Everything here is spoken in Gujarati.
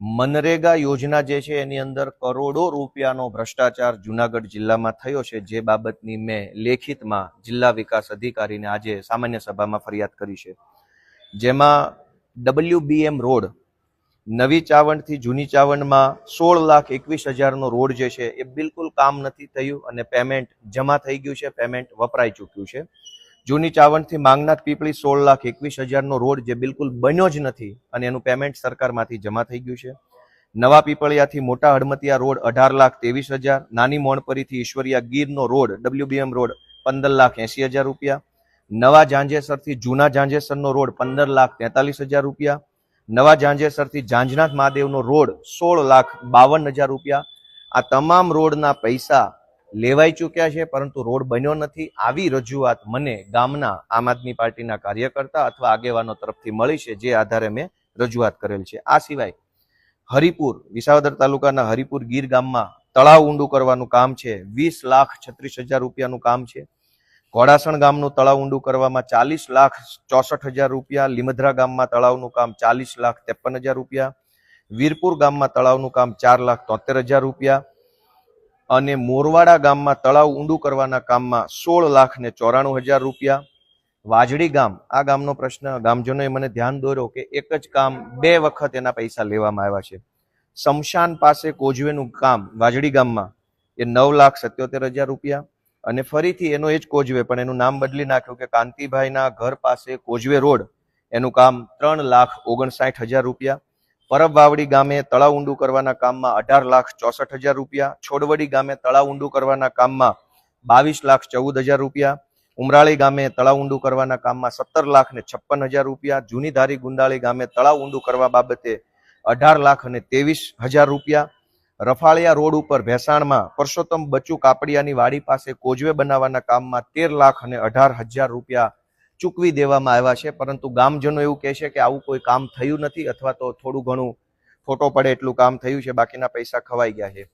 મનરેગા યોજના જે છે એની અંદર કરોડો રૂપિયાનો ભ્રષ્ટાચાર જુનાગઢ જિલ્લામાં થયો છે. જે બાબતની મેં લેખિતમાં જિલ્લા વિકાસ અધિકારીને આજે સામાન્ય સભામાં ફરિયાદ કરી છે. જેમાં ડબલ્યુબીએમ રોડ, નવી ચાવંડથી જૂની ચાવંડમાં સોળ લાખ એકવીસ હજારનો રોડ જે છે એ બિલકુલ કામ નથી થયું અને પેમેન્ટ જમા થઈ ગયું છે, પેમેન્ટ વપરાઈ ચૂક્યું છે. જૂની ચાવંડથી માંગનાથ પીપળી સોળ લાખ એકવીસ હજારનો રોડ જે બિલકુલ બન્યો જ નથી અને એનું પેમેન્ટ સરકારમાંથી જમા થઈ ગયું છે. નવા પીપળિયાથી મોટા હડમતિયા રોડ અઢાર લાખ ત્રેવીસ હજાર, નાની મોણપરીથી ઈશ્વરિયા ગીરનો રોડ ડબલ્યુબીએમ રોડ પંદર લાખ એસી હજાર રૂપિયા, નવા ઝાંઝેસરથી જૂના ઝાંઝેસરનો રોડ પંદર લાખ તેતાલીસ હજાર રૂપિયા, નવા ઝાંઝેસરથી જાંજનાથ મહાદેવનો રોડ સોળ લાખ બાવન હજાર રૂપિયા, આ તમામ રોડના પૈસા લેવાઈ ચૂક્યા છે, પરંતુ રોડ બન્યો નથી. આવી રજૂઆત મને ગામના આમ આદમી પાર્ટીના કાર્યકર્તા અથવા આગેવાનો તરફથી મળી છે, જે આધારે મેં રજૂઆત કરેલ છે. આ સિવાય હરિપુર, વિસાવદર તાલુકાના હરિપુર ગીર ગામમાં તળાવ ઊંડું કરવાનું કામ છે. વીસ લાખ છત્રીસ હજાર રૂપિયાનું કામ છે. ઘોડાસણ ગામનું તળાવ ઊંડું કરવામાં ચાલીસ લાખ ચોસઠ હજાર રૂપિયા. લીમધરા ગામમાં તળાવનું કામ ચાલીસ લાખ ત્રેપન હજાર રૂપિયા. વીરપુર ગામમાં તળાવનું કામ ચાર લાખ તોતેર હજાર રૂપિયા. અને મોરવાડા ગામમાં તળાવ ઊંડું કરવાના કામમાં સોળ લાખ ને ચોરાણું હજાર રૂપિયા. વાજડી ગામ, આ ગામનો પ્રશ્ન, ગામજનોએ મને ધ્યાન દોર્યો કે એક જ કામ બે વખત એના પૈસા લેવામાં આવ્યા છે. શમશાન પાસે કોજવેનું કામ વાજડી ગામમાં, એ નવ લાખ સત્યોતેર હજાર રૂપિયા અને ફરીથી એનો એ જ કોજવે પણ એનું નામ બદલી નાખ્યું કે કાંતિભાઈના ઘર પાસે કોજવે રોડ, એનું કામ ત્રણ લાખ ઓગણસાઠ હજાર રૂપિયા. પરબ વાવડી ગામે તળાવ ઊંડું કરવાના કામમાં અઢાર લાખ ચોસઠ હજાર રૂપિયા, છોડવડી ગામે તળાવ ઊંડું કરવાના કામમાં બાવીસ લાખ ચૌદ હજાર રૂપિયા, ઉમરાળી ગામે તળાવ ઊંડું કરવાના કામમાં સત્તર લાખ ને છપ્પન હજાર રૂપિયા જૂની ધારી ગુંડાળી ગામે તળાવ ઊંડું કરવા બાબતે અઢાર લાખ અને ત્રેવીસ હજાર રૂપિયા, રફાળિયા રોડ ઉપર ભેસાણમાં પરસોત્તમ બચુ કાપડિયાની વાડી પાસે કોજવે બનાવવાના કામમાં તેર લાખ અને અઢાર હજાર રૂપિયા ચૂકવી દેવામાં આવ્યા છે, પરંતુ ગામજનો એવું કહે છે કે આવું કોઈ કામ થયું નથી અથવા તો થોડું ઘણું ફોટો પડે એટલું કામ થયું છે, બાકીના પૈસા ખવાઈ ગયા છે.